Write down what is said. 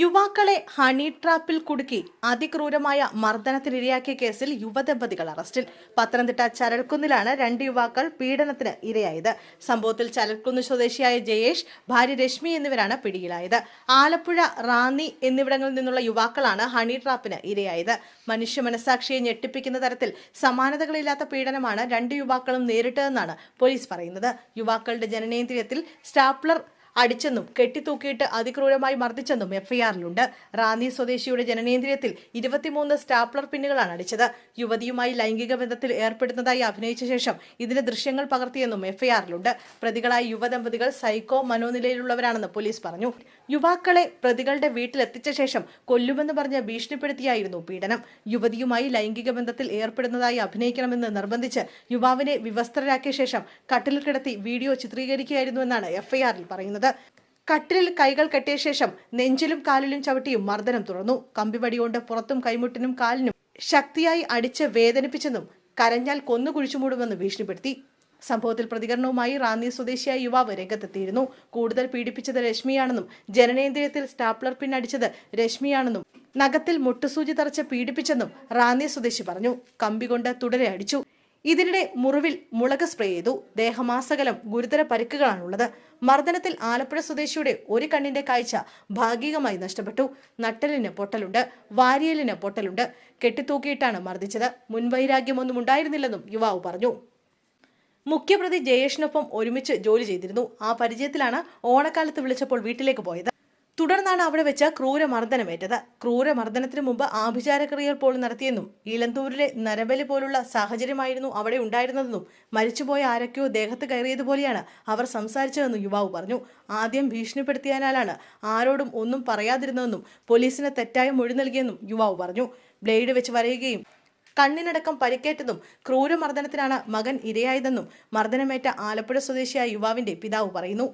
യുവാക്കളെ ഹണി ട്രാപ്പിൽ കുടുക്കി അതിക്രൂരമായ മർദ്ദനത്തിനിരയാക്കിയ കേസിൽ യുവദമ്പതികൾ അറസ്റ്റിൽ. പത്തനംതിട്ട ചരൽക്കുന്നിലാണ് രണ്ട് യുവാക്കൾ പീഡനത്തിന് ഇരയായത്. സംഭവത്തിൽ ചരൽക്കുന്ന് സ്വദേശിയായ ജയേഷ് ഭാര്യ രശ്മി എന്നിവരാണ് പിടിയിലായത്. ആലപ്പുഴ റാന്നി എന്നിവിടങ്ങളിൽ നിന്നുള്ള യുവാക്കളാണ് ഹണി ട്രാപ്പിന് ഇരയായത്. മനുഷ്യ മനസാക്ഷിയെ ഞെട്ടിപ്പിക്കുന്ന തരത്തിൽ സമാനതകളില്ലാത്ത പീഡനമാണ് രണ്ട് യുവാക്കളും നേരിട്ടതെന്നാണ് പോലീസ് പറയുന്നത്. യുവാക്കളുടെ ജനനേന്ദ്രിയത്തിൽ സ്റ്റാപ്ലർ അടിച്ചെന്നും കെട്ടിത്തൂക്കിയിട്ട് അതിക്രൂരമായി മർദ്ദിച്ചെന്നും എഫ്ഐആറിലുണ്ട്. റാന്നി സ്വദേശിയുടെ ജനനേന്ദ്രിയത്തിൽ ഇരുപത്തിമൂന്ന് സ്റ്റാപ്ലർ പിന്നുകളാണ് അടിച്ചത്. യുവതിയുമായി ലൈംഗിക ബന്ധത്തിൽ ഏർപ്പെടുന്നതായി അഭിനയിച്ച ശേഷം ഇതിന്റെ ദൃശ്യങ്ങൾ പകർത്തിയെന്നും എഫ്ഐആറിലുണ്ട്. പ്രതികളായ യുവദമ്പതികൾ സൈക്കോ മനോനിലയിലുള്ളവരാണെന്ന് പോലീസ് പറഞ്ഞു. യുവാക്കളെ പ്രതികളുടെ വീട്ടിലെത്തിച്ച ശേഷം കൊല്ലുമെന്ന് പറഞ്ഞ് ഭീഷണിപ്പെടുത്തിയായിരുന്നു പീഡനം. യുവതിയുമായി ലൈംഗിക ബന്ധത്തിൽ ഏർപ്പെടുന്നതായി അഭിനയിക്കണമെന്ന് നിർബന്ധിച്ച് യുവാവിനെ വിവസ്ത്രരാക്കിയ ശേഷം കട്ടിലിൽ കിടത്തി വീഡിയോ ചിത്രീകരിക്കുകയായിരുന്നുവെന്നാണ് എഫ്ഐആറിൽ പറയുന്നത്. കട്ടിലിൽ കൈകൾ കെട്ടിയ ശേഷം നെഞ്ചിലും കാലിലും ചവിട്ടിയും മർദ്ദനം തുറന്നു കമ്പിവടികൊണ്ട് പുറത്തും കൈമുട്ടിനും കാലിനും ശക്തിയായി അടിച്ച് വേദനിപ്പിച്ചെന്നും കരഞ്ഞാൽ കൊന്നു കുഴിച്ചുമൂടുമെന്ന് ഭീഷണിപ്പെടുത്തി. സംഭവത്തിൽ പ്രതികരണവുമായി റാന്നി സ്വദേശിയായ യുവാവ് രംഗത്തെത്തിയിരുന്നു. കൂടുതൽ പീഡിപ്പിച്ചത് രശ്മിയാണെന്നും ജനനേന്ദ്രിയത്തിൽ സ്റ്റാപ്ലർ പിൻ അടിച്ചത് രശ്മിയാണെന്നും നഖത്തിൽ മുട്ടുസൂചി തറച്ച് പീഡിപ്പിച്ചെന്നും റാന്നി സ്വദേശി പറഞ്ഞു. കമ്പി കൊണ്ട് തുടരെ അടിച്ചു. ഇതിനിടെ മുറിവിൽ മുളക് സ്പ്രേ ചെയ്തു. ദേഹമാസകലം ഗുരുതര പരിക്കുകളാണുള്ളത്. മർദ്ദനത്തിൽ ആലപ്പുഴ സ്വദേശിയുടെ ഒരു കണ്ണിന്റെ കാഴ്ച ഭാഗികമായി നഷ്ടപ്പെട്ടു. നട്ടലിന് പൊട്ടലുണ്ട്. വാരിയലിന് പൊട്ടലുണ്ട്. കെട്ടിത്തൂക്കിയിട്ടാണ് മർദ്ദിച്ചത്. മുൻവൈരാഗ്യമൊന്നും ഉണ്ടായിരുന്നില്ലെന്നും യുവാവ് പറഞ്ഞു. മുഖ്യപ്രതി ജയേഷിനൊപ്പം ഒരുമിച്ച് ജോലി ചെയ്തിരുന്നു. ആ പരിചയത്തിലാണ് ഓണക്കാലത്ത് വിളിച്ചപ്പോൾ വീട്ടിലേക്ക് പോയത്. തുടർന്നാണ് അവിടെ വെച്ച് ക്രൂരമർദ്ദനമേറ്റത്. ക്രൂരമർദ്ദനത്തിന് മുമ്പ് ആഭിചാരക്രിയകൾ പോലും നടത്തിയെന്നും ഇലന്തൂരിലെ നരബലി പോലുള്ള സാഹചര്യമായിരുന്നു അവിടെ ഉണ്ടായിരുന്നതെന്നും മരിച്ചുപോയ ആരൊക്കെയോ ദേഹത്ത് കയറിയതുപോലെയാണ് അവർ സംസാരിച്ചതെന്നും യുവാവ് പറഞ്ഞു. ആദ്യം ഭീഷണിപ്പെടുത്തിയതിനാലാണ് ആരോടും ഒന്നും പറയാതിരുന്നതെന്നും പോലീസിന് തെറ്റായ മൊഴി നൽകിയെന്നും യുവാവ് പറഞ്ഞു. ബ്ലേഡ് വെച്ച് വരയുകയും കണ്ണിനടക്കം പരിക്കേറ്റതും ക്രൂരമർദ്ദനത്തിനാണ് മകൻ ഇരയായതെന്നും മർദ്ദനമേറ്റ ആലപ്പുഴ സ്വദേശിയായ യുവാവിന്റെ പിതാവ് പറയുന്നു.